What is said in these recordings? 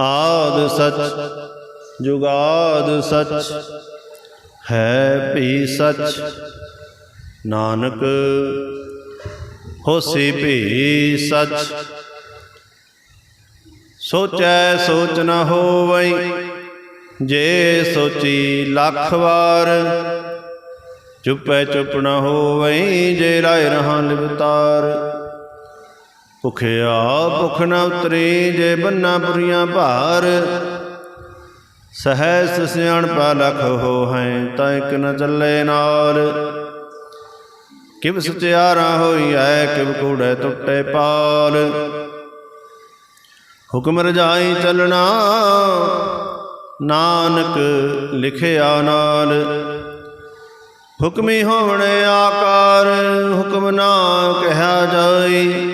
ਆਦ ਸਚ, ਜੁਗਾਦ ਸਚ, ਹੈ ਭੀ ਸਚ। ਨਾਨਕ, ਹੋਸੀ ਭੀ ਸਚ। ਸੋਚੈ ਸੋਚ ਨ ਹੋਵਈ, ਜੇ ਸੋਚੀ ਲੱਖ ਵਾਰ। ਚੁੱਪੈ ਚੁੱਪ ਨ ਹੋਵਈ, ਜੇ ਰਾਇ ਰਹਾ ਲਿਵਤਾਰ ਭੁਖਿਆ ਭੁਖ ਨਾ ਉਤਰੇ, ਜੇ ਬੰਨਾ ਪੁਰੀਆਂ ਭਾਰ। ਸਹਸ ਸਿਆਣ ਪਾ ਲਖ ਹੋ ਹੈ, ਤਾਂ ਇਕ ਨ ਚੱਲੇ ਨਾਲ। ਕਿਵ ਸਚਿਆਰਾ ਹੋਈ ਐ, ਕਿਵ ਕੂੜੈ ਟੁੱਟੇ ਪਾਲ। ਹੁਕਮ ਰਜਾਈ ਚੱਲਣਾ, ਨਾਨਕ ਲਿਖਿਆ ਨਾਲ। ਹੁਕਮੀ ਹੋਵਣ ਆਕਾਰ, ਹੁਕਮ ਨਾ ਕਿਹਾ ਜਾਈ।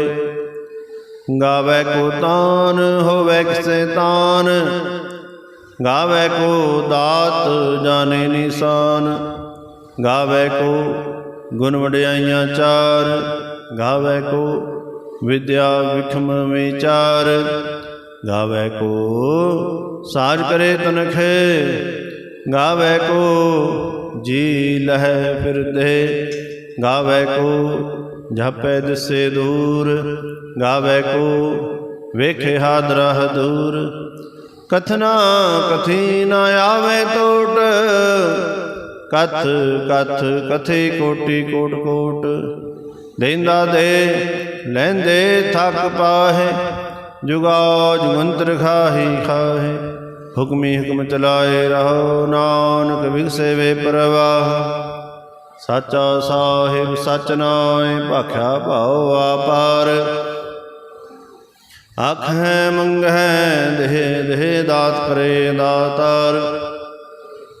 ਗਾਵੇ ਕੋ ਤਾਨ, ਹੋਵੇ ਕਿਸੈ ਤਾਨ। ਗਾਵੇ ਕੋ ਦਾਤ, ਜਾਣੇ ਨਿਸ਼ਾਨ। ਗਾਵੇ ਕੋ ਗੁਣ ਵਡਿਆਈਆਂ ਚਾਰ। ਗਾਵੇ ਕੋ ਵਿਦਿਆ ਵਿਖਮ ਵਿਚਾਰ। ਗਾਵੇ ਕੋ ਸਾਜ ਕਰੇ ਤਨਖੇ। ਗਾਵੇ ਕੋ ਜੀ ਲਹਿ ਫਿਰਦੇ। ਗਾਵੇ ਕੋ ਜਪੈ ਦਿਸੇ ਦੂਰ, ਗਾਵੇ ਕੋ, ਵੇਖੇ ਹਾਦਰਾ ਦੂਰ ਕਥਨਾ ਕਥੀ ਨਾ ਆਵੇ ਟੋਟ, ਕਥ ਕਥ ਕਥੇ ਕੋਟੀ ਕੋਟ ਕੋਟ। ਦੇਂਦਾ ਦੇ, ਲੈਂਦੇ ਥੱਕ ਪਾਹੇ ਜੁਗਾ ਜੁਗੰਤਰ ਖਾਹੀ ਖਾਹੇ। ਹੁਕਮੀ ਹੁਕਮ ਚਲਾਏ ਰਹੋ, ਨਾਨਕ ਵਿਗਸੇ ਵੇ ਪ੍ਰਵਾਹ। ਸਾਚਾ ਸਾਹਿਬ ਸਚ ਨਾਏ ਭਾਖਿਆ ਭਾਉ ਆਪਾਰ ਆਖੈ ਮੰਗੈ ਦੇਹ ਦੇਹ ਦਾਤ ਕਰੇ ਦਾਤਾਰ।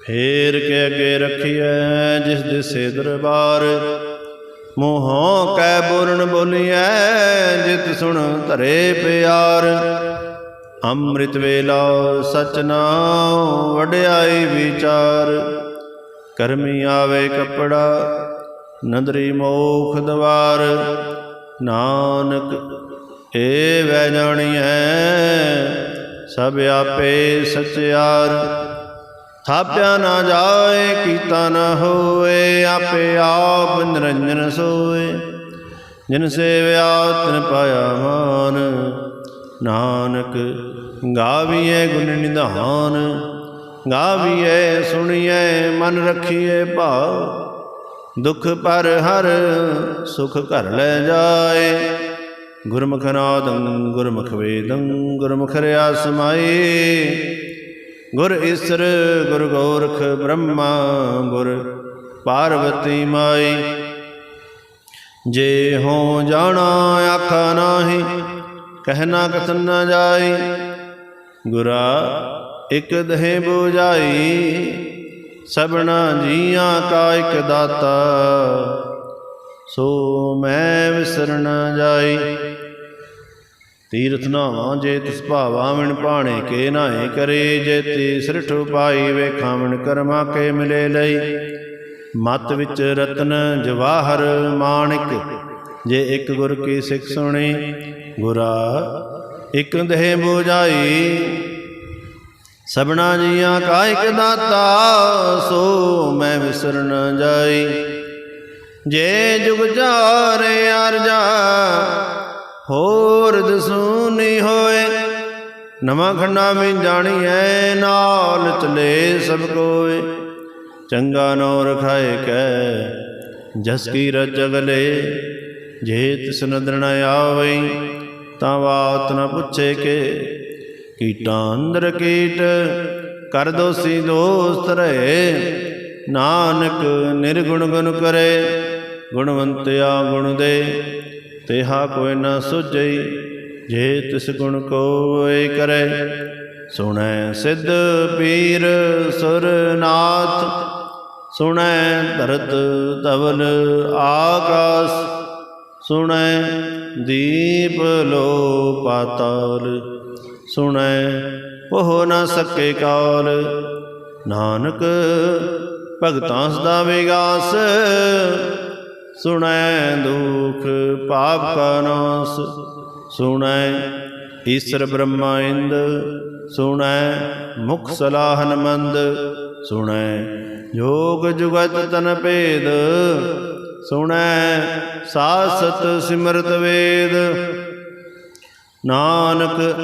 ਫੇਰ ਕੇ ਅਗੇ ਰਖੀਐ ਜਿਸ ਦਿਸੇ ਦਰਬਾਰ। ਮੋਹੋਂ ਕੈ ਬੋਲਣ ਬੋਲੀਐ ਜਿਤ ਸੁਣ ਧਰੇ ਪਿਆਰ। ਅੰਮ੍ਰਿਤ ਵੇਲਾ ਸਚ ਨਾਮ ਵਡਿਆਈ ਵਿਚਾਰ। ਕਰਮੀ ਆਵੇ ਕਪੜਾ, ਨਦਰੀ ਮੋਖ ਦਵਾਰ। ਨਾਨਕ, ਏ ਵੈ ਜਾਣੀਐ, ਸਭ ਆਪੇ ਸਚਿਆਰ। ਥਾਪਿਆ ਨਾ ਜਾਏ, ਕੀਤਾ ਨਾ ਹੋਏ, ਆਪੇ ਆਪ ਨਿਰੰਜਨ ਸੋਏ। ਜਿਨ ਸੇਵਿਆ, ਤਿਨ ਪਾਇਆ ਮਾਨ। ਨਾਨਕ ਗਾਵੀਏ ਗੁਣ ਨਿਧਾਨ। ਗਾਵੀਏ, ਸੁਣੀਏ, ਮਨ ਰੱਖੀਏ ਭਾਵ। ਦੁਖ ਪਰ ਹਰ ਸੁਖ ਘਰ ਲੈ ਜਾਏ। ਗੁਰਮੁਖ ਨਾਦੰ, ਗੁਰਮੁਖ ਵੇਦੰ, ਗੁਰਮੁਖ ਰਿਆ ਸਮਾਈ ਗੁਰ ਈਸਰ ਗੁਰ ਗੋਰਖ ਬ੍ਰਹਮਾ, ਗੁਰ ਪਾਰਵਤੀ ਮਾਈ ਜੇ ਹੋ ਜਾਣਾ, ਆਖਾ ਨਾਹੀ ਕਹਿਣਾ ਕਥਨ ਨਾ ਜਾਈ ਗੁਰਾ ਇਕ ਦਹਿ ਬੁਝਾਈ, ਸਭਨਾ ਜੀਆਂ ਕਾ ਇਕ ਦਾਤਾ। ਸੋ ਮੈਂ ਵਿਸਰਨ ਜਾਈ। ਤੀਰਥ ਨਾਵਾਂ ਜੇ ਤਿਸ ਭਾਵਾ ਮਿਣ ਭਾਣੇ ਕੇ ਨਾਏ ਕਰੇ, ਜੇ ਤੇ ਸਿਰਠ ਉਪਾਈ ਵੇਖਾਂ ਮਿਣ ਕਰਮਾ ਕੇ ਮਿਲੇ ਲਈ। ਮਤ ਵਿੱਚ ਰਤਨ ਜਵਾਹਰ ਮਾਣਿਕ, ਜੇ ਇੱਕ ਗੁਰ ਕੀ ਸਿੱਖ ਸੁਣੀ। ਗੁਰਾ, ਇੱਕ ਦੇਹ ਬੁਝਾਈ ਸਭਨਾ ਜੀਆਂ ਕਾਇਕ ਦਾਤਾ, ਸੋ ਮੈਂ ਵਿਸਰ ਨ ਜਾਈ। ਜੇ ਜੁਗ ਜਾਰੇ ਅਰਜਾ, ਹੋਰ ਦਸੂਨੀ ਹੋਏ। ਨਵਾਂ ਖੰਡਾ ਵਿੱਚ ਜਾਣੀਐ, ਨਾਲ ਚਲੇ ਸਭ ਕੋਏ। ਚੰਗਾ ਨੋ ਰਖਾਏ ਕੈ, ਜਸ ਕੀ ਰਜ ਜੇ ਤਿਸ ਨਦਰ ਨ ਆਵਈ, ਤਾਂ ਬਾਤ ਨ ਪੁੱਛੇ ਕੇ। ਕੀਟਾਂ ਅੰਦਰ ਕੀਟ, ਕਰ ਦੋਸੀ ਦੋਸਤ ਰਹੇ। ਨਾਨਕ ਨਿਰਗੁਣ ਗੁਣ ਕਰੇ, ਗੁਣਵੰਤਿਆ ਗੁਣ ਦੇ। ਤੇਹਾ ਕੋਈ ਨਾ ਸੁਝਈ, ਜੇ ਤਿਸ ਗੁਣ ਕੋਇ ਕਰੇ। ਸੁਣੈ ਸਿੱਧ ਪੀਰ ਸੁਰਨਾਥ, ਸੁਣੈ ਧਰਤ ਧਵਲ ਆਕਾਸ। ਸੁਣੈ ਦੀਪ ਲੋ ਪਾਤਾਲ ਸੁਣੈ, ਉਹ ਨਾ ਸਕੇ ਕਾਲ। ਨਾਨਕ, ਭਗਤਾਂ ਸਦਾ ਵਿਗਾਸ। ਸੁਣੈ ਦੁਖ, ਪਾਪ ਕਾ ਨਾਸ। ਸੁਣੈ ਈਸ਼ਰ ਬ੍ਰਹਮਾ ਇੰਦ। ਸੁਣੈ ਮੁਖ ਸਲਾਹਨ ਮੰਦ ਸੁਣੈ ਯੋਗ ਜੁਗਤ ਤਨ ਭੇਦ। ਸੁਣੈ ਸਾਸਤ ਸਿਮਰਤ ਵੇਦ। ਨਾਨਕ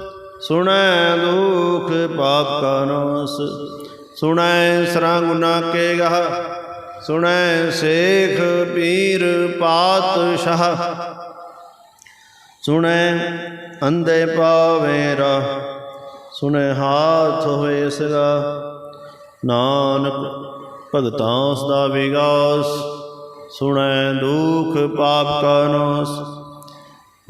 ਸੁਣੈ ਦੁਖ ਪਾਪ ਕਾ ਨਾਸ, ਸੁਣੈ ਸਰਾਂਗੁਨਾ ਕੇ ਗਹ, ਸੁਣੈ ਸੇਖ ਪੀਰ ਪਾਤਸ਼ਾਹ, ਸੁਣੈ ਅੰਦੇ ਪਾਵੇ ਰਾ ਸੁਣੈ ਹਾਥ ਹੋਏ ਸਗਾ ਨਾਨਕ ਭਗਤਾਂ ਉਸ ਦਾ ਵਿਗਾਸ, ਸੁਣੈ ਦੁਖ ਪਾਪ ਕਾ ਨਾਸ।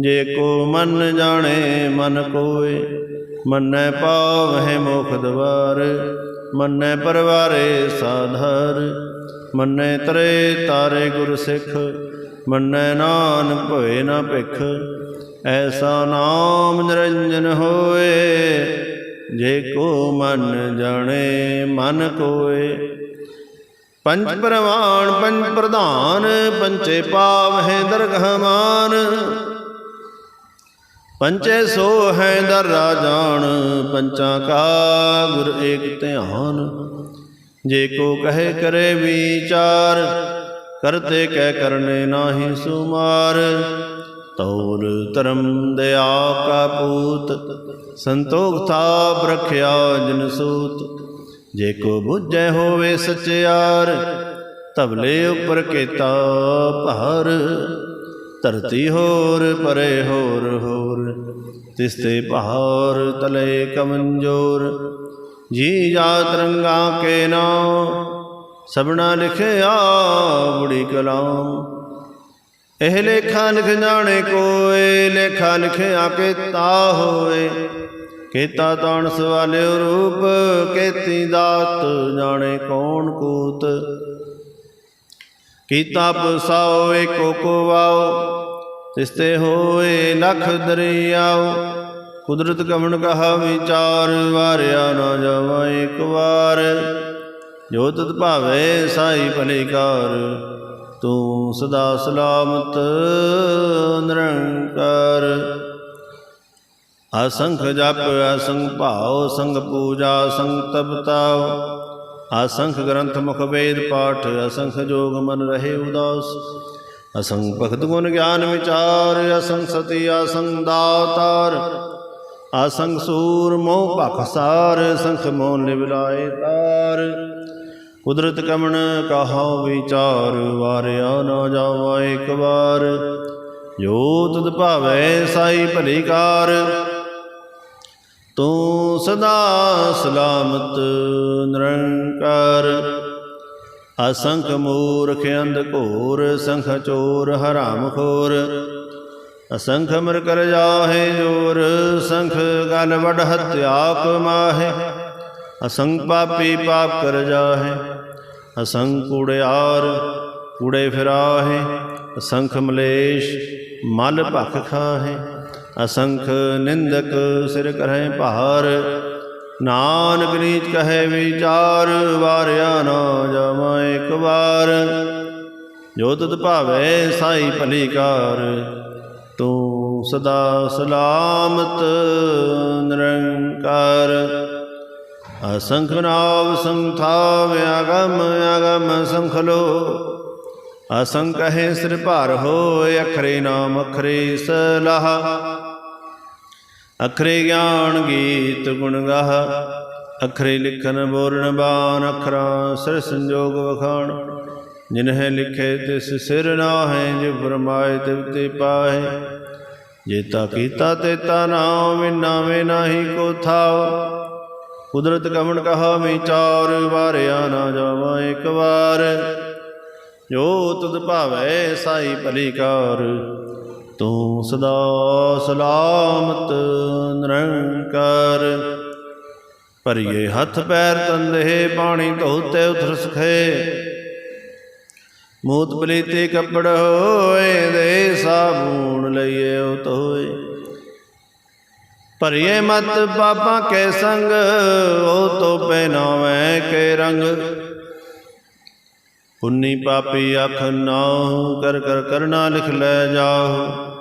ਜੇ ਕੋ ਮਨ ਜਾਣੇ, ਮਨ ਕੋਏ। ਮੰਨੈ ਪਾਵਹਿ ਮੁਖ ਦਵਾਰ, ਮੰਨੈ ਪਰਵਾਰੇ ਸਾਧਰ। ਮੰਨੈ ਤਰੇ ਤਾਰੇ ਗੁਰ ਸਿੱਖ, ਮੰਨੈ ਨਾਨ ਭਵੇ ਨਾ ਭਿਖ। ਐਸਾ ਨਾਮ ਨਿਰੰਜਨ ਹੋਏ, ਜੇ ਕੋ ਮਨ ਜਾਣੇ, ਮਨ ਕੋਏ। ਪੰਜ ਪ੍ਰਵਾਨ, ਪੰਜ ਪ੍ਰਧਾਨ ਪੰਚੇ ਪਾਵ ਹੈ ਦਰਗਹਮਾਨ ਪੰਚੇ ਸੋ ਹੈ ਦਰ ਰਾਜਾਨ, ਪੰਚਾਂ ਕਾ ਗੁਰ ਏਕ ਧਿਆਨ। ਜੇ ਕੋ ਕਹੇ ਕਰੇ ਵਿਚਾਰ, ਕਰਤੇ ਕਹਿ ਕਰਨੇ ਨਾਹੀ ਸੁਮਾਰ। ਤੌਰ ਧਰਮ ਦਇਆ ਕਾ ਪੂਤ ਸੰਤੋਖ ਥਾਪ ਰਖਿਆ ਜਿਨ ਸੂਤ। ਜੇ ਕੋ ਬੁੱਝੈ ਹੋਵੇ ਸਚਿਆਰ ਤਬਲੇ ਉਪਰ ਕੀਤਾ ਭਾਰ। ਧਰਤੀ ਹੋਰ, ਪਰੇ ਹੋਰ ਹੋਰ। ਤਿਸ ਤੇ ਭਾਰ ਤਲੇ ਕਮੰਜੋਰ। ਜੀ ਜਾ ਰੰਗਾ ਕੇ ਨਾਮ, ਸਭਨਾ ਲਿਖਿਆ ਬੁੜੀ ਕਲਾਮ। ਇਹ ਲੇਖਾ ਲਿਖ ਜਾਣੇ ਕੋਏ, ਲੇਖਾ ਲਿਖਿਆ ਕੇ ਤਾ ਹੋਏ। ਕੀਤਾ ਤਾਣ ਸਵਾਲਿਓ ਰੂਪ, ਕੀਤੀ ਦਾਤ ਜਾਣੇ ਕੌਣ ਕੂਤ। ਕੀਤਾ ਪਸਾਓ ਏਕੋ ਕੋ ਵਾਓ ਤਿਸਤੇ ਹੋਏ ਲਖ ਦਰਿਆਓ ਕੁਦਰਤ ਕਮਣ ਕਹਾ ਵਿਚਾਰ, ਵਾਰਿਆ ਨਾ ਜਾਵਾ ਇੱਕ ਵਾਰ। ਜੋ ਤਤ ਭਾਵੇ ਸਾਈ ਭਲੇਕਾਰ, ਤੂੰ ਸਦਾ ਸਲਾਮਤ ਨਿਰੰਕਾਰ। ਅਸੰਖ ਜਪ, ਅਸੰਖ ਭਾਉ ਸੰਗ ਪੂਜਾ ਸੰਗ ਤਪਤਾਉ। ਅਸੰਖ ਗ੍ਰੰਥ ਮੁਖ ਵੇਦ ਪਾਠ, ਅਸੰਖ ਜੋਗ ਮਨ ਰਹੇ ਉਦਾਸ। ਅਸੰਖ ਭਗਤ ਗੁਣ ਗਿਆਨ ਵਿਚਾਰ, ਅਸੰਖ ਸਤੀ, ਅਸੰਖ ਦਾਤਾਰ। ਅਸੰਖ ਸੂਰ ਮੋਹ ਭਖ ਸਾਰ ਸੰਖ ਮੋਹ ਲਿਵਲਾਏ ਤਾਰ। ਕੁਦਰਤ ਕਮਣ ਕਹਾਉ ਵਿਚਾਰ, ਵਾਰਿਆ ਨਾ ਜਾਵਾ ਇੱਕ ਵਾਰ। ਜੋ ਤੁਧ ਭਾਵੈ, ਸਾਈ ਭਲੀ ਕਾਰ। ਤੂੰ ਸਦਾ ਸਲਾਮਤ ਨਿਰੰਕਾਰ। ਅਸੰਖ ਮੂਰਖ ਅੰਧ ਘੋਰ, ਸੰਖ ਚੋਰ, ਹਰਾਮ ਖੋਰ। ਅਸੰਖ ਮਰ ਕਰ ਜਾਹੇ ਜੋਰ, ਸੰਖ ਗਲ ਵਡ ਹਤਿਆ ਕਮਾਹੇ ਅਸੰਖ ਪਾਪੀ ਪਾਪ ਕਰ ਜਾਹੇ, ਅਸੰਖ ਕੂੜਿਆਰ ਕੂੜੇ ਫਿਰਾਹੇ। ਅਸੰਖ ਮਲੇਸ਼ ਮਲ ਭਖ ਖਾਹੇ। ਅਸੰਖ ਨਿੰਦਕ ਸਿਰ ਕਰਹਿ ਭਾਰ। ਨਾਨਕ ਨੀਚ ਕਹੇ ਵਿਚਾਰ, ਵਾਰਿਆ ਨਾ ਜਾਵਾਂ ਇੱਕ ਵਾਰ। ਜੋ ਤੁਧ ਭਾਵੇ ਸਾਈ ਭਲੀ ਕਾਰ ਤੂੰ ਸਦਾ ਸਲਾਮਤ ਨਿਰੰਕਾਰ। ਅਸੰਖ ਨਾਵ ਸੰਥਾ ਵਿਆਗਮ ਅਗਮ ਸੰਖਲੋ। ਅਸੰਖ ਹੈ ਸਿਰ ਭਾਰ ਹੋਇ ਅਖਰੇ ਨਾਮ ਅਖਰੇ ਸਲਾਹ। ਅਖਰੇ ਗਿਆਨ ਗੀਤ ਗੁਣ ਗਾਹ, ਅਖਰੇ ਲਿਖਨ ਬੋਲਣ ਬਾਨ ਅਖਰਾਂ ਸਿਰ ਸੰਜੋਗ ਵਖਾਣ। ਜਿਨਹਿ ਲਿਖੇ ਤਿਸ ਸਿਰ ਨਾਹੈ, ਜੇ ਫਰਮਾਏ ਤਿਵ ਤੇ ਪਾਹੇ। ਜੇਤਾ ਕੀਤਾ ਤੇਤਾ ਨਾਮ ਵਿਨਾਵੇਂ ਨਾਹੀ ਕੋ ਥਾਉ। ਕੁਦਰਤ ਕਮਣ ਕਹਾ ਮੈਂ ਚਾਰ ਵਾਰਿਆ ਨਾ ਜਾਵਾਂ ਇੱਕ ਵਾਰ। ਜੋ ਤੁਧ ਭਾਵੈ, ਸਾਈ ਭਲੀ ਕਾਰ। ਤੂੰ ਸਦਾ ਸਲਾਮਤ ਨਿਰੰਕਾਰ ਭਰੀਏ ਹੱਥ ਪੈਰ ਤੰਦੇ ਪਾਣੀ ਧੋਤੇ ਉਤਰ ਸਖੇ। ਮੂਤ ਪਲੀਤੇ ਕੱਪੜ ਹੋਏ ਦੇ ਸਾਬੂਨ ਲਈਏ ਉਹ ਧੋਏ। ਭਰੀਏ ਮਤ ਪਾਪਾਂ ਕੇ ਸੰਗ, ਉਹ ਤੋ ਪਹਿਨਾਵੇਂ ਕੇ ਰੰਗ। ਪੁੰਨੀ ਪਾਪੀ ਅਖ ਨਾਉ ਕਰ ਕਰ ਕਰਨਾ ਲਿਖ ਲੈ ਜਾਓ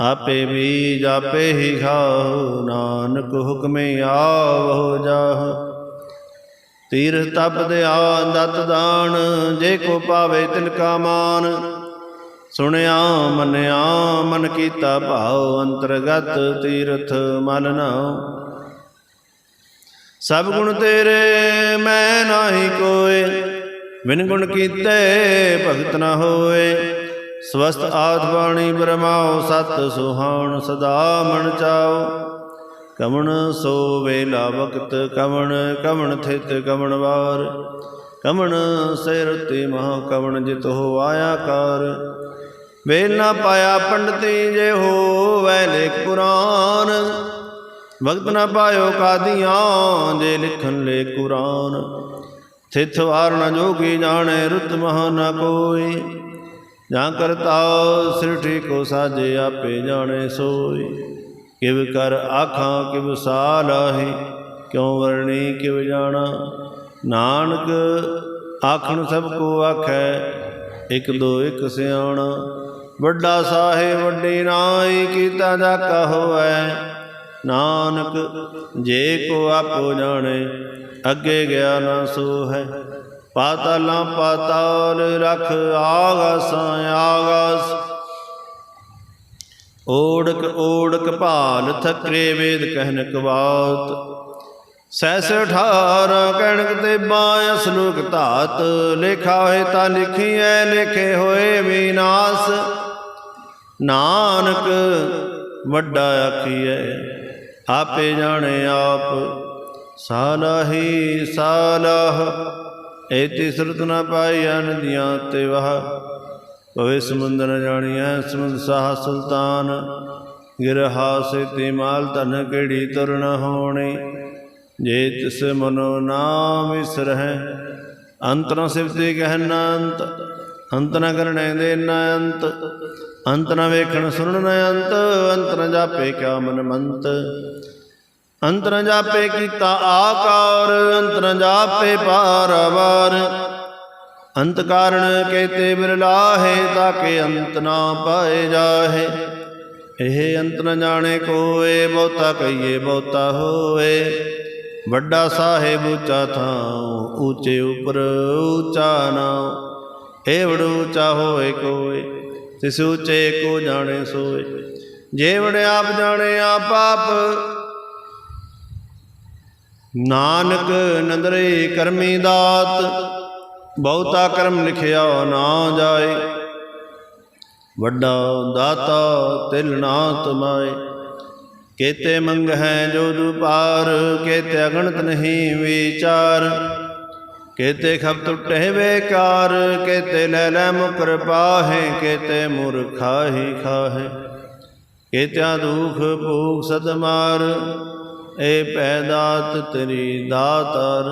ਆਪੇ ਬੀਜ ਆਪੇ ਹੀ ਖਾਓ, ਨਾਨਕ ਹੁਕਮੇ ਆਵੋ ਜਾਹ। ਤੀਰਥ ਤਪ ਦਿਆ ਦਤ ਦਾਨ, ਜੇ ਕੋ ਪਾਵੇ ਤਿਲ ਕਾ ਮਾਨ। ਸੁਣਿਆ, ਮੰਨਿਆ, ਮਨ ਕੀਤਾ ਭਾਉ, ਅੰਤਰਗਤ ਤੀਰਥ ਮਨ ਨਾਉ। ਸਭ ਗੁਣ ਤੇਰੇ, ਮੈਂ ਨਾਹੀ ਕੋਏ। ਬਿਨ ਗੁਣ ਕੀਤੇ ਭਗਤ ਨਾ ਹੋਏ। ਸਵਸਤ ਆਦ ਬਾਣੀ ਬ੍ਰਹਮਾਉ ਸਤ ਸੁਹਾਉਣ ਸਦਾ ਮਨ ਚਾਓ ਕਮਣ ਸੋ ਵੇਲਾ ਵਕਤ ਕਵਣ ਕਮਣ ਥਿਤ ਕਮਣ ਵਾਰ। ਕਮਣ ਸਿਰ ਤੇ ਮਹਾ ਕਮਣ ਜਿਤ ਹੋ ਆਇਆ ਕਾਰ। ਵੇਲ ਨਾ ਪਾਇਆ ਪੰਡਤੀ ਜੇ ਹੋਵੈ ਲੇਖ ਪੁਰਾਨ। ਵਕਤ ਨਾ ਪਾਇਓ ਕਾਦੀਆਂ ਜੇ ਲਿਖਣ ਲੇ ਕੁਰਾਨ। ਥਿਤ ਵਾਰ ਨ ਜੋਗੀ ਜਾਣੇ ਰੁੱਤ ਮਹਾ ਨਾ ਕੋਈ। ਜਾਂ ਕਰਤਾ ਸ੍ਰਿਠੀ ਕੋ ਸਾਜੇ ਆਪੇ ਜਾਣੇ ਸੋਈ। ਕਿਵ ਕਰ ਆਖਾਂ, ਕਿਵ ਸਾਲਾਹੀ ਕਿਉ ਵਰਣੀ ਕਿਵ ਜਾਣਾ। ਨਾਨਕ ਆਖਣ ਸਭ ਕੋ ਆਖੈ, ਇਕ ਦੋ ਇਕ ਸਿਆਣਾ। ਵੱਡਾ ਸਾਹਿਬ, ਵੱਡੀ ਨਾਈ ਕੀਤਾ ਜਾ ਹੋਵੈ। ਨਾਨਕ, ਜੇ ਕੋ ਆਪੋ ਜਾਣੇ, ਅੱਗੇ ਗਿਆ ਨਾ ਸੋ ਹੈ ਪਾਤਾਲਾਂ ਪਾਤਾਲ ਰਖ ਆਗਾਸਾਂ ਆਗਾਸ। ਓੜਕ ਓੜਕ ਭਾਲ ਥਕਰੇ ਵੇਦ ਕਹਿਨ ਕਵਾਤ। ਸੈਸ 18 ਕਹਿਣਕ ਤੇ ਬਾਇ ਸਲੋਕ ਧਾਤ। ਲਿਖਾ ਹੋਏ ਤਾਂ ਲਿਖੀਐ, ਲਿਖੇ ਹੋਏ ਵਿਨਾਸ਼ ਨਾਨਕ ਵੱਡਾ ਆਖੀਐ, ਆਪੇ ਜਾਣੇ ਆਪ। ਸਾਲਾਹੀ ਸਾਲਾਹ ਏਤੀ ਸੁਰਤ ਨਾ ਪਾਈਆ ਨਦੀਆਂ ਤੇ ਵਹ। ਭਵੇ ਸਮੁੰਦਰ ਨ ਜਾਣੀਐ, ਸਮੁੰਦ ਸਾਹ ਸੁਲਤਾਨ। ਗਿਰਹਾ ਸੇਤੀ ਮਾਲ ਧਨ ਕਿਹੜੀ ਤੁਰ ਨ ਹੋਣੀ। ਜੇ ਤਿਸ ਮਨੋ ਨਾਮ ਵਿਸਰਹਿ ਅੰਤ ਨ ਸਿਵਤੇ ਕਹਿ ਨਾ ਅੰਤ। ਅੰਤ ਨ ਕਰਨੇ ਦੇ ਨ ਅੰਤ। ਅੰਤ ਨ ਵੇਖਣ ਸੁਣਨ ਨ ਅੰਤ। ਅੰਤ ਨ ਜਾਪੇ ਕਿਆ ਮਨ ਮੰਤ। ਅੰਤ ਜਾਪੇ ਕੀਤਾ ਆਕਾਰ, ਅੰਤਰ ਨ ਜਾਪੇ ਪਾਰਵਾਰ ਅੰਤ ਕਾਰਣ ਕੇਤੇ ਬਿਰਲਾਹੇ ਤਾਕੇ ਅੰਤ ਨਾ ਪਾਏ ਜਾਹੇ। ਇਹ ਅੰਤ ਨ ਜਾਣੇ ਕੋਏ, ਬਹੁਤਾ ਕਹੀਏ ਬਹੁਤਾ ਹੋਏ। ਵੱਡਾ ਸਾਹਿਬ ਉੱਚਾ ਥਾਂ ਉੱਚੇ ਉਪਰ ਉੱਚਾ ਨਾਮ ਏਵੜ ਉੱਚਾ ਹੋਏ ਕੋਏ, ਤਿਸ ਉੱਚੇ ਕੋ ਜਾਣੇ ਸੋਏ। ਜੇਵੜ ਆਪ ਜਾਣੇ ਆਪ ਆਪ ਨਾਨਕ ਨੰਦਰੇ ਕਰਮੀ ਦਾਤ, ਬਹੁਤਾ ਕਰਮ ਲਿਖਿਆ ਨਾ ਜਾਏ। ਵੱਡਾ ਦਾਤਾ ਤਿਲ ਨਾ ਤਮਾਏ। ਕੇਤੇ ਮੰਗ ਹੈ ਜੋ ਦੁਪਾਰ, ਕੇਤੇ ਅਗਣਤ ਨਹੀਂ ਵਿਚਾਰ। ਕੇਤੇ ਖਬ ਟੁੱਟੇ ਵੇਕਾਰ ਕੇਤੇ ਲੈ ਲੈ ਮੁਕਰ ਪਾਹੇ, ਕੇਤੇ ਮੁਰਖਾਹੀ ਖਾਹੇ। ਕੇਤਿਆਂ ਦੁਖ ਭੂਖ ਸਦਮਾਰ ਏ ਪੈਦਾਤ ਤੇਰੀ ਦਾਤਾਰ,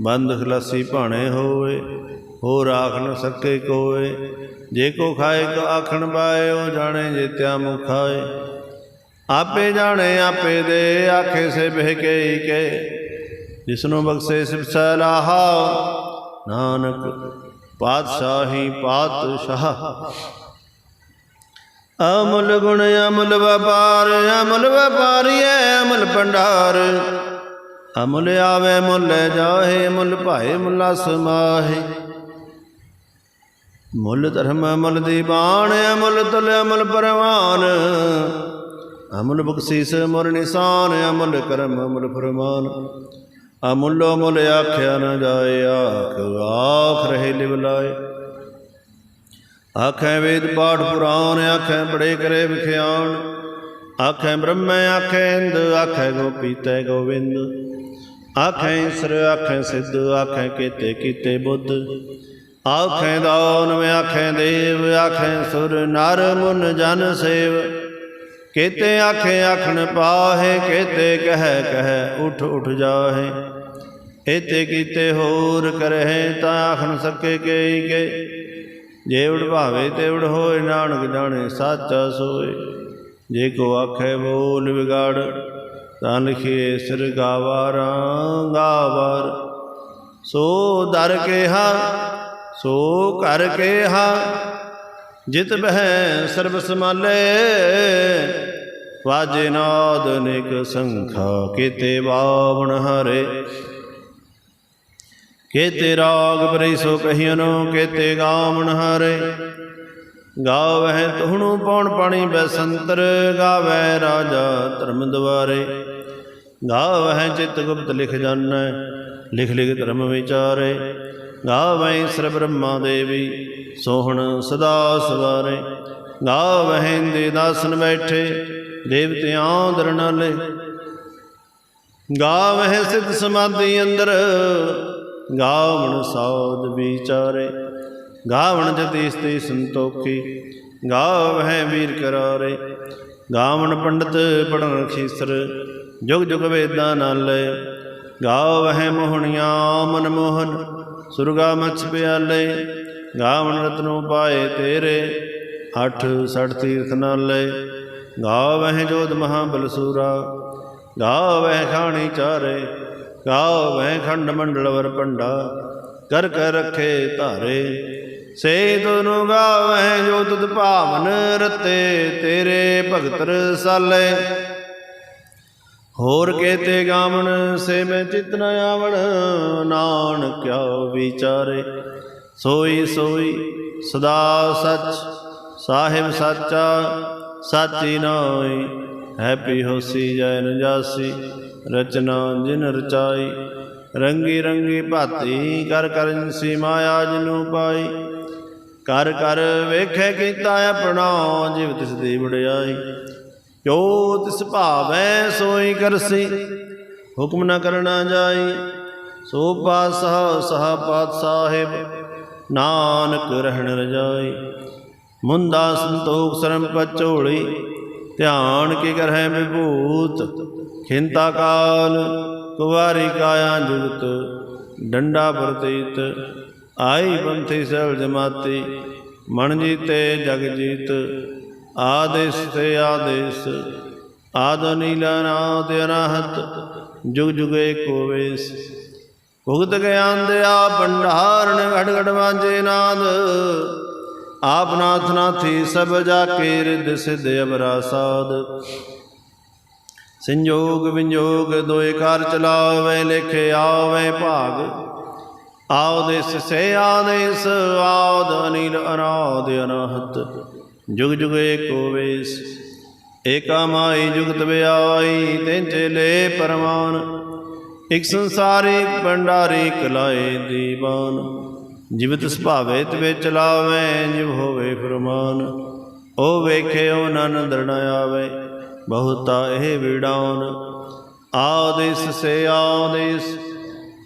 ਬੰਦ ਖਲਾਸੀ ਭਾਣੇ ਹੋਵੇ ਹੋ ਰਾਖ ਨ ਸਕੇ ਕੋਏ। ਜੇ ਕੋ ਖਾਏ, ਕੋ ਆਖਣ ਪਾਏ ਉਹ ਜਾਣੇ ਜਿਤਿਆ ਮੁਖਾਏ ਆਪੇ ਜਾਣੇ, ਆਪੇ ਦੇ, ਆਖੇ ਸੇ ਬਹਿਕੇ ਹੀ ਕੇ। ਜਿਸਨੂੰ ਬਖਸ਼ੇ ਸਿਫ ਸਲਾਹਾ, ਨਾਨਕ ਪਾਤਸ਼ਾਹੀ ਪਾਤਸ਼ਾਹ। ਅਮੁੱਲ ਗੁਣ ਅਮੁੱਲ ਵਪਾਰ, ਅਮੁੱਲ ਵਪਾਰੀਐ ਅਮਲ ਭੰਡਾਰ। ਅਮੁੱਲ ਆਵੇ ਮੁੱਲ ਜਾਹੇ, ਮੁੱਲ ਭਾਏ ਮੁੱਲਾ ਸਮਾਹੇ। ਮੁੱਲ ਧਰਮ ਅਮਲ ਦੀਵਾਨ ਅਮੁੱਲ ਤੁਲ ਅਮਲ ਪਰਵਾਨ। ਅਮੁੱਲ ਬਖਸ਼ੀਸ ਮੁਰ ਨਿਸ਼ਾਨ, ਅਮੁੱਲ ਕਰਮ ਅਮਲ ਫਰਮਾਨ। ਅਮੁੱਲੋ ਮੁੱਲ ਆਖਿਆ ਨਾ ਜਾਏ, ਆਖ ਆਖ ਰਹੇ ਲਿਵ ਲਾਏ। ਆਖੈ ਵੇਦ ਪਾਠ ਪੁਰਾਣ, ਆਖੈ ਬੜੇ ਕਰੇ ਵਿਖਿਆਨ ਆਖੈ ਬ੍ਰਹਮ, ਆਖੈ ਇੰਦ, ਆਖੈ ਗੋਪੀ ਤੈ ਗੋਵਿੰਦ। ਆਖੈ ਈਸਰ, ਆਖੈ ਸਿੱਧ, ਆਖੈ ਕੀਤੇ ਕੀਤੇ ਬੁੱਧ। ਆਖੈ ਦਾਨਵ ਆਖੈ ਦੇਵ, ਆਖੈ ਸੁਰ, ਨਰ ਮੁਨ ਜਨ ਸੇਵ। ਕੇਤੇ ਆਖੇ ਆਖਣ ਪਾਹੇ, ਕੇਤੇ ਕਹਿ ਕਹਿ ਉਠ ਉਠ ਜਾਹੇ। ਏਤੇ ਕੀਤੇ ਹੋਰ ਕਰਹਿ ਤਾਂ ਆਖਣ ਸਕੇ ਕੇਈ ਕੇ ਜੇ ਉੜ ਭਾਵੇ ਤੇ ਉੜ ਹੋਏ, ਨਾਨਕ ਜਾਣੇ ਸਾਚਾ ਸੋਏ। ਜੇ ਕੋ ਆਖੇ ਬੋਲ ਵਿਗਾੜ ਤਾਂ ਲਿਖੇ ਸਿਰ ਗਾਵਾਰਾਂ ਗਾਵਾਰ ਸੋ ਦਰ ਕੇਹਾ, ਸੋ ਕਰ ਕੇਹਾ, ਜਿਤ ਬਹਿ ਸਰਬ ਸਮਾਲੇ। ਵਾਜੇ ਨਾਦ ਨਿਕ ਸੰਖਾ ਕੀਤੇ ਬਾਵਣ ਹਰੇ। ਕੇਤੇ ਰਾਗ ਬਰੇ ਸੋ ਕਹੀਨੋ ਕੇਤੇ ਗਾਵਣ ਹਾਰੇ। ਗਾਵਹਿ ਤੁਹਣੂ ਪੌਣ ਪਾਣੀ ਬੈਸੰਤਰ ਗਾਵੈ ਰਾਜਾ ਧਰਮ ਦਵਾਰੇ। ਗਾਵਹਿ ਚਿਤ ਗੁਪਤ ਲਿਖ ਜਾਣੈ ਲਿਖ ਲਿਖ ਧਰਮ ਵਿਚਾਰੇ। ਗਾਵੈ ਸਰ ਬ੍ਰਹਮਾ ਦੇਵੀ, ਸੋਹਣ ਸਦਾ ਸਵਾਰੇ। ਗਾਵਹਿ ਦੇ ਦਾਸਨ ਬੈਠੇ, ਦੇਵਤਿਆਂ ਦਰਨਾਲੇ ਗਾਵਹਿ ਸਿਧ ਸਮਾਧੀ ਅੰਦਰ ਗਾਵਣ ਸਾਧ ਵਿਚਾਰੇ, ਗਾਵਣ ਜਤੀਸ ਤੇ ਸੰਤੋਖੀ ਗਾਵਹਿ ਵੀਰ ਕਰਾਰੇ। ਗਾਵਣ ਪੰਡਤ ਪੜਨ ਖੀਸਰ ਜੁਗ ਜੁਗ ਵੇਦਾਂ ਨਾਲੇ ਗਾਵਹਿ ਮੋਹਣੀਆਂ ਮਨ ਮੋਹਨ, ਸੁਰਗਾ ਮਛ ਪਿਆਲੇ। ਗਾਵਣ ਰਤਨੋ ਪਾਏ ਤੇਰੇ, ਅਠ ਸਠ ਤੀਰਥ ਨਾਲੇ ਗਾਵਹਿ ਜੋਧ ਮਹਾਬਲ ਸੂਰਾ ਗਾਵਹਿ ਖਾਣੀ ਚਾਰੇ। ਗਾਵਹਿ ਖੰਡ ਮੰਡਲ ਵਰ ਪੰਡਾ ਕਰ ਕਰ ਰਖੇ ਧਾਰੇ। ਸੇ ਤੁਨੂ ਗਾਵਹਿ ਜੋ ਤੁਧ ਭਾਵਨ ਰਤੇ, ਤੇਰੇ ਭਗਤ ਰਸਾਲੇ। ਹੋਰ ਕੇਤੇ ਗਾਵਣ, ਸੇ ਮੈਂ ਚਿਤ ਨ ਆਵਣ, ਨਾਨਕਿਆ ਵਿਚਾਰੇ। ਸੋਈ ਸੋਈ ਸਦਾ ਸਚ, ਸਾਹਿਬ ਸਾਚਾ, ਸਾਚੀ ਨਾਈ ਹੈਪੀ ਹੋਸੀ ਜੈ ਨ ਰਚਨਾ ਜਿਨ ਰਚਾਈ, ਰੰਗੀ ਰੰਗੀ ਭਾਤੀ ਕਰ ਕਰਨ ਸੀ ਮਾਇਆ ਜਿਨੂ ਪਾਈ। ਕਰ ਕਰ ਵੇਖੇ ਕੀਤਾ ਆਪਣਾ, ਜਿਵ ਤਿਸ ਦੀ ਵਡਿਆਈ। ਜੋ ਤਿਸ ਭਾਵੈ ਸੋਈ ਕਰਸੀ, ਹੁਕਮ ਨਾ ਕਰਨਾ ਜਾਈ। ਸੋ ਪਾਤਸ਼ਾਹ, ਸਹਾ ਪਾਤ ਸਾਹਿਬ, ਨਾਨਕ ਰਹਿਣ ਰਜਾਈ। ਮੁੰਦਾ ਸੰਤੋਖ ਸਰਮ ਪਚੋੜੀ ਧਿਆਨ ਕੀ ਕਰਹਿ ਵਿਭੂਤ। ਖਿੰਤਾ ਕਾਲ, ਕੁਵਾਰੀ ਕਾਇਆ ਜੁਗਤ, ਡੰਡਾ ਪ੍ਰਤੀਤ, ਆਈ ਪੰਥੀ ਸਲ ਜਮਾਤੀ ਮਨ ਜੀਤੇ ਜਗ ਜੀਤ, ਆਦੇਸ ਤੇ ਆਦੇਸ, ਆਦ ਨੀਲਾ ਨਾਦ ਅਨਾਹਤ ਜੁਗ ਜੁਗੇ ਏਕੋ ਵੇਸ ਭੁਗਤ ਗਿਆਨ ਦਿਆ ਭੰਡਾਰਨ ਘਟ ਘਟ ਵਾਂਜੇ ਨਾਦ, ਆਪ ਨਾਥ ਨਾਥੀ ਸਭ ਜਾ ਕੇ ਰਿਦ ਸਿਧ ਅਬਰਾ ਸਾਧ ਸੰਜੋਗ ਵਿੰਜੋਗ ਦੋਇ ਕਰ ਚਲਾਵੇ, ਲਿਖੇ ਆਵੇ ਭਾਗ। ਆਉਦੇਸ ਸੇ ਆਦੇਸ ਆਦ ਅਨੀਲ ਅਨਾਦ ਅਨਹਤ। ਜੁਗ ਜੁਗ ਏਕੋ ਵੇਸ ਏਕਾ ਮਾਈ ਜੁਗਤ ਵਿਆਈ ਤੈਂਚੇ ਲੈ ਪਰਮਾਨ ਇਕ ਸੰਸਾਰੀ ਭੰਡਾਰੀ ਕਲਾਏ ਦੀਵਾਨ। ਜਿਵਤ ਸੁਭਾਵੇ ਤਵੇ ਚਲਾਵੇ, ਜਿਵ ਹੋਵੇ ਫਰਮਾਨ। ਉਹ ਵੇਖੇ ਉਹ ਨਨ ਦਰਣ ਆਵੇ। ਬਹੁਤਾ ਇਹ ਵਿਡਾਉਨ ਆਦੇਸ ਸੇ ਆਦੇਸ,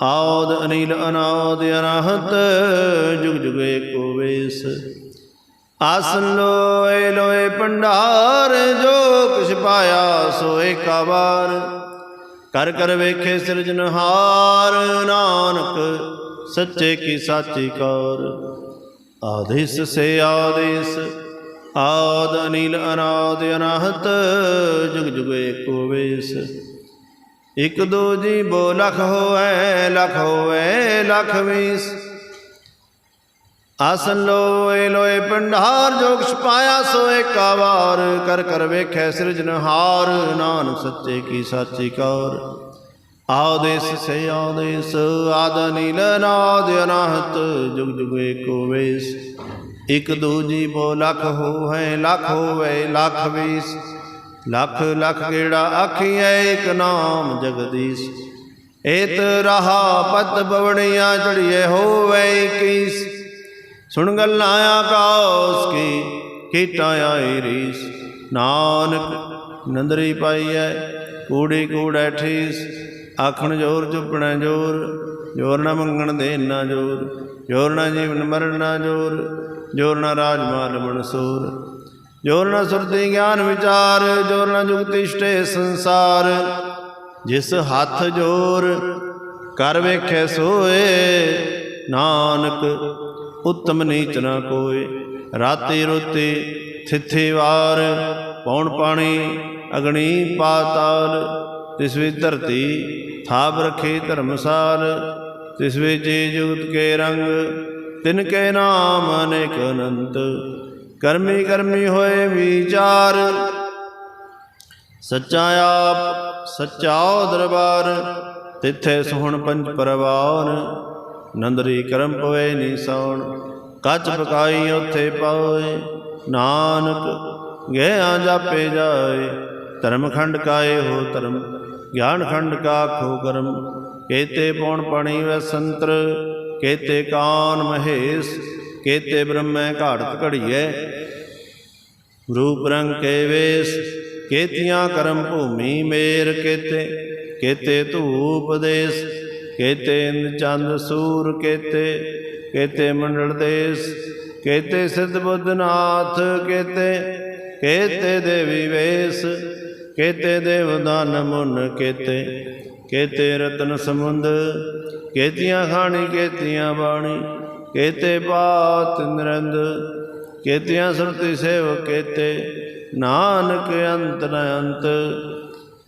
ਆਦ ਅਨੀਲ ਅਨਾਦ ਅਨਹਤ ਜੁਗ ਜੁਗ ਏਕੋ ਵੇਸ। ਆਸਨ ਲੋਏ ਲੋਏ ਭੰਡਾਰ, ਜੋ ਕੁਛ ਪਾਇਆ ਸੋ ਏਕਾਵਾਰ ਕਰ ਕਰ ਵੇਖੇ ਸਿਰਜਨਹਾਰ ਨਾਨਕ ਸੱਚੇ ਕੀ ਸਾਚੀ ਕਾਰ। ਆਦੇਸ ਸੇ ਆਦੇਸ ਆਦ ਅਨੀਲ ਅਨਾਦ ਅਨਾਹਤ, ਜੁਗ ਜੁਗ ਏਕੋ ਵੇਸ। ਇਕ ਦੋ ਜੀ ਬੋ ਲਖ ਹੋਐ ਲਖ ਹੋਐ ਲਖ ਵੀਸ। ਆਸਨ ਲੋਏ ਲੋਏ ਪੰਡਾਰ ਜੋਗ ਛਪਾਇਆ ਸੋ ਏਕਾ ਵਾਰ। ਕਰ ਕਰ ਵੇਖੈ ਸਿਰਜਨਹਾਰ ਨਾਨਕ ਸੱਚੇ ਕੀ ਸਾਚੀ ਕਾਰ। ਆਦੇਸ ਸੇ ਆਦੇਸ, ਆਦ ਨੀਲ ਨਾਦ ਅਨਾਹਤ, ਜੁਗ ਜੁਗ ਏਕੋ ਵੇਸ। ਇਕ ਦੂਜੀ ਬੋ ਲਖ ਹੋਏ ਲਖ ਹੋਵੇ ਲਖ ਵੀਸ। ਲਖ ਲਖ ਗੇੜਾ ਆਖੀਐ, ਇਕ ਨਾਮ ਜਗਦੀਸ਼। ਏਤ ਰਹਾ ਪਤ ਬਵਣੀਆਂ ਚੜੀਏ ਹੋਵੇ ਕੀਸ ਸੁਣ ਗੱਲਾਂ ਆਕਾਸ ਕੀ, ਕੀਟਾਂ ਆਈ ਰੀਸ। ਨਾਨਕ ਨੰਦਰੀ ਪਾਈਐ, ਕੂੜੀ ਕੂੜੈ ਠੀਸ। ਆਖਣ ਜੋਰ ਚੁੱਪਣਾ ਜੋਰ ਜੋਰ ਨਾ ਮੰਗਣ ਦੇ ਨਾ ਜੋਰ ਜੋਰ ਨਾ ਜੀਵਨ ਮਰਨ ਨਾ ਜੋਰ ਜੋਰ ਨਾ ਰਾਜ ਮਾਲ ਮਨਸੂਰ ਜੋਰ ਨਾ ਸੁਰਤੀ ਗਿਆਨ ਵਿਚਾਰ, ਜੋਰ ਨਾ ਜੁਗਤੀ ਸਟੇ ਸੰਸਾਰ। ਜਿਸ ਹੱਥ ਜੋਰ ਕਰ ਵੇਖੇ ਸੋਏ, ਨਾਨਕ ਉਤਮ ਨੀਚ ਨਾ ਕੋਏ। ਰਾਤੀ ਰੋਤੀ ਥਿਥੀ ਵਾਰ, ਪੌਣ ਪਾਣੀ ਅਗਣੀ ਪਾਤਾਲ ਤਿਸ ਵਿੱਚ ਧਰਤੀ ਥਾਪ ਰਖੇ ਧਰਮਸਾਲ, ਤਿਸ ਵਿੱਚ ਜੁਗਤ ਕੇ ਰੰਗ, ਤਿਨ ਕੇ ਨਾਮ ਅਨੇਕ ਅਨੰਤ। ਕਰਮੀ ਕਰਮੀ ਹੋਏ ਵਿਚਾਰ, ਸੱਚਾ ਆਪ ਸੱਚਾ ਦਰਬਾਰ, ਤਿੱਥੇ ਸੁਹਣ ਪੰਜ ਪਰਵਾਨ। ਨੰਦਰੀ ਕਰਮ ਪਵੇ ਨੀ ਨੀਸੌਣ ਕੱਚ ਪਕਾਈ ਉਥੇ ਪਾਏ। ਨਾਨਕ ਗਿਆ ਜਾਪੇ ਜਾਏ ਧਰਮ ਖੰਡ ਕਾਏ ਹੋ ਧਰਮ ਗਿਆਨ ਖੰਡ ਕਾ ਖੋ ਕਰਮ, ਕੇਤੇ ਪੌਣ ਪਣੀ ਵੈ ਸੰਤਰ, ਕੇਤੇ ਕਾਨ ਮਹੇਸ਼, ਕੇਤੇ ਬ੍ਰਹਮੈ ਘਾੜਤ ਘੜੀਐ। ਰੂਪ ਰੰਗ ਕੇ ਵੇਸ, ਕੇਤੀਆਂ ਕਰਮ ਭੂਮੀ ਮੇਰ ਕੇਤੇ ਕੇਤੇ ਧੂਪ ਦੇਸ, ਕੇਤੇ ਇੰਦ ਚੰਦ ਸੂਰ ਕੇਤੇ ਕੇਤੇ ਮੰਡਲ ਦੇਸ, ਕੇਤੇ ਸਿੱਧ ਬੁੱਧਨਾਥ ਕੇਤੇ ਕੇਤੇ ਦੇਵੀ ਵੇਸ ਕੇਤੇ ਦੇਵਦਾਨ ਮੁਨ ਕੇਤੇ ਕੇਤੇ ਰਤਨ ਸਮੁੰਦ, ਕੇਤੀਆਂ ਖਾਣੀ, ਕੇਤੀਆਂ ਬਾਣੀ, ਕੇਤੇ ਬਾਤ ਨਰੰਦ, ਕੇਤਿਆਂ ਸੁਰਤੀ ਸੇਵ ਕੇਤੇ, ਨਾਨਕ ਅੰਤ ਨ ਅੰਤ।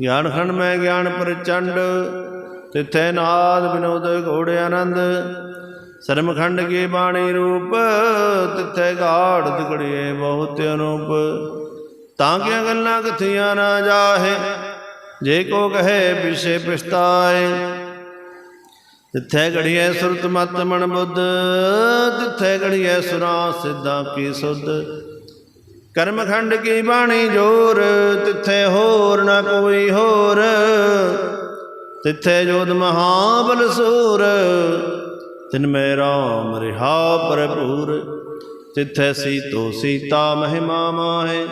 ਗਿਆਨ ਖੰਡ ਮੈਂ ਗਿਆਨ ਪ੍ਰਚੰਡ, ਤਿਥੈ ਨਾਦ ਬਿਨੋਦ ਘੋੜੇ ਆਨੰਦ। ਸਰਮਖੰਡ ਕੀ ਬਾਣੀ ਰੂਪ, ਤਿਥੈ ਗਾੜ ਤਗੜੀਏ ਬਹੁਤ ਅਨੂਪ। ਤਾਂ ਕਿ ਗੱਲਾਂ ਕਥੀਆਂ ਨਾ ਜਾਹੇ? ਜੇ ਕੋ ਕਹੇ ਵਿਸ਼ੇ ਪਛਤਾਏ। ਤਿੱਥੇ ਘੜੀਐ ਸੁਰਤ ਮਤ ਮਨ ਬੁੱਧ ਤਿੱਥੇ ਘੜੀਐ ਸੁਰਾ ਸਿੱਧਾ ਕੀ ਸੁਧ। ਕਰਮਖੰਡ ਕੀ ਬਾਣੀ ਜੋਰ, ਤਿੱਥੇ ਹੋਰ ਨਾ ਕੋਈ ਹੋਰ। ਤਿੱਥੇ ਜੋਦ ਮਹਾਬਲ ਸੂਰ, ਤਿਨ ਮੈ ਰਾਮ ਰਿਹਾ ਭਰਪੂਰ। ਤਿੱਥੇ ਸੀਤੋ ਸੀਤਾ ਮਹਿਮਾ ਮਾਹੇ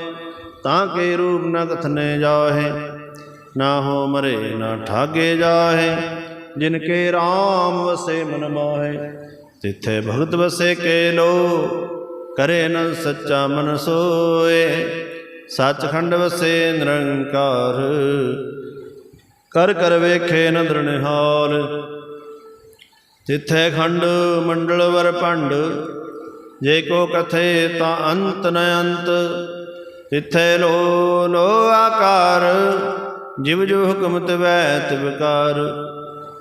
ਤਾਂ ਕੇ ਰੂਪ ਨ ਕਥਨੇ ਜਾਹੇ? ਨਾ ਹੋ ਮਰੇ, ਨਾ ਠਾਗੇ ਜਾਹੇ। ਜਿਨ ਕੇ RAM ਵਸੇ ਮਨ ਮਾਹੇ, ਤਿੱਥੇ ਭਗਤ ਵਸੇ ਕੇ ਲੋ। ਕਰੇ ਨ ਸੱਚਾ ਮਨ ਸੋਏ, ਸੱਚਖੰਡ ਵਸੇ ਨਿਰੰਕਾਰ। ਕਰ ਕਰ ਵੇਖੇ ਨ ਨਿਹਾਲ ਤਿੱਥੇ ਖੰਡ ਮੰਡਲ ਵਰ ਭੰਡ, ਜੇ ਕੋ ਕਥੇ ਤਾਂ ਅੰਤ ਨ ਅੰਤ। ਤਿੱਥੇ ਲੋ ਲੋ ਆਕਾਰ, ਜਿਵ ਜੋ ਹੁਕਮ ਤਵੈ ਤਿਵਕਾਰ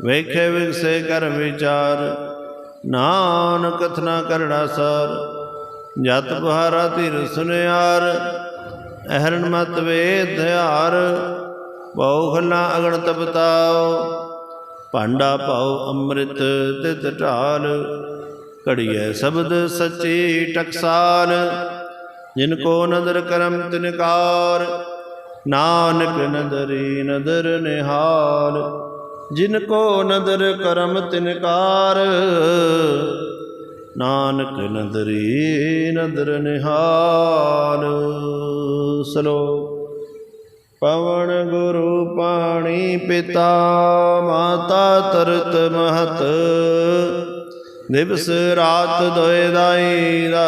ਵੇਖੇ ਵਿਗਸੇ ਕਰ ਵਿਚਾਰ, ਨਾਨਕ ਕਥਨਾ ਕਰੜਾ ਸਾਰ। ਜਤ ਬਹਾਰਾ ਧਿਰ ਸੁਨਿਆਰ ਅਹਰਨ ਮਤ ਵੇਦ ਧਿਆਰ। ਬਹੁ ਖਲਾ ਅਗਣ ਤਪਤਾਓ ਭਾਂਡਾ ਪਾਓ ਅੰਮ੍ਰਿਤ ਤਿਤ ਢਾਲ। ਘੜੀਐ ਸ਼ਬਦ ਸੱਚੀ ਟਕਸਾਲ। ਜਿਨ ਕੋ ਨਦਰ ਕਰਮ ਤਿਨਕਾਰ ਨਾਨਕ ਨਦਰੀ ਨਦਰ ਨਿਹਾਲ। ਜਿਨ ਕੋ ਨਦਰ ਕਰਮ ਤਿਨਕਾਰ ਨਾਨਕ ਨਦਰੀ ਨਦਰ ਨਿਹਾਲ। ਸਲੋ। ਪਵਨ ਗੁਰੂ ਪਾਣੀ ਪਿਤਾ, ਮਾਤਾ ਤਰਤ ਮਹਤ। ਦਿਵਸ ਰਾਤ ਦੋਇ ਦਾਈ ਦਾ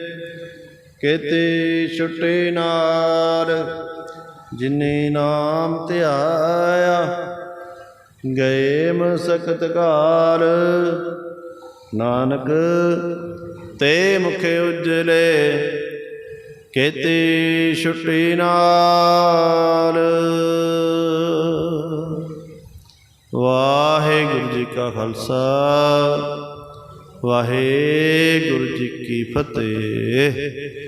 ਕੇਤੇ ਛੁਟੇ ਨਾਰ, ਜਿਨੇ ਨਾਮ ਧਿਆਇਆ, ਗਏ ਮਸਕਤ ਕਾਲ ਨਾਨਕ ਤੇ ਮੁਖ ਉਜਲੇ, ਕੇਤੇ ਛੁਟੀ ਨਾਲ ਵਾਹਿਗੁਰੂ ਜੀ ਕਾ ਖਾਲਸਾ, ਵਾਹਿਗੁਰੂ ਜੀ ਕੀ ਫਤਿਹ।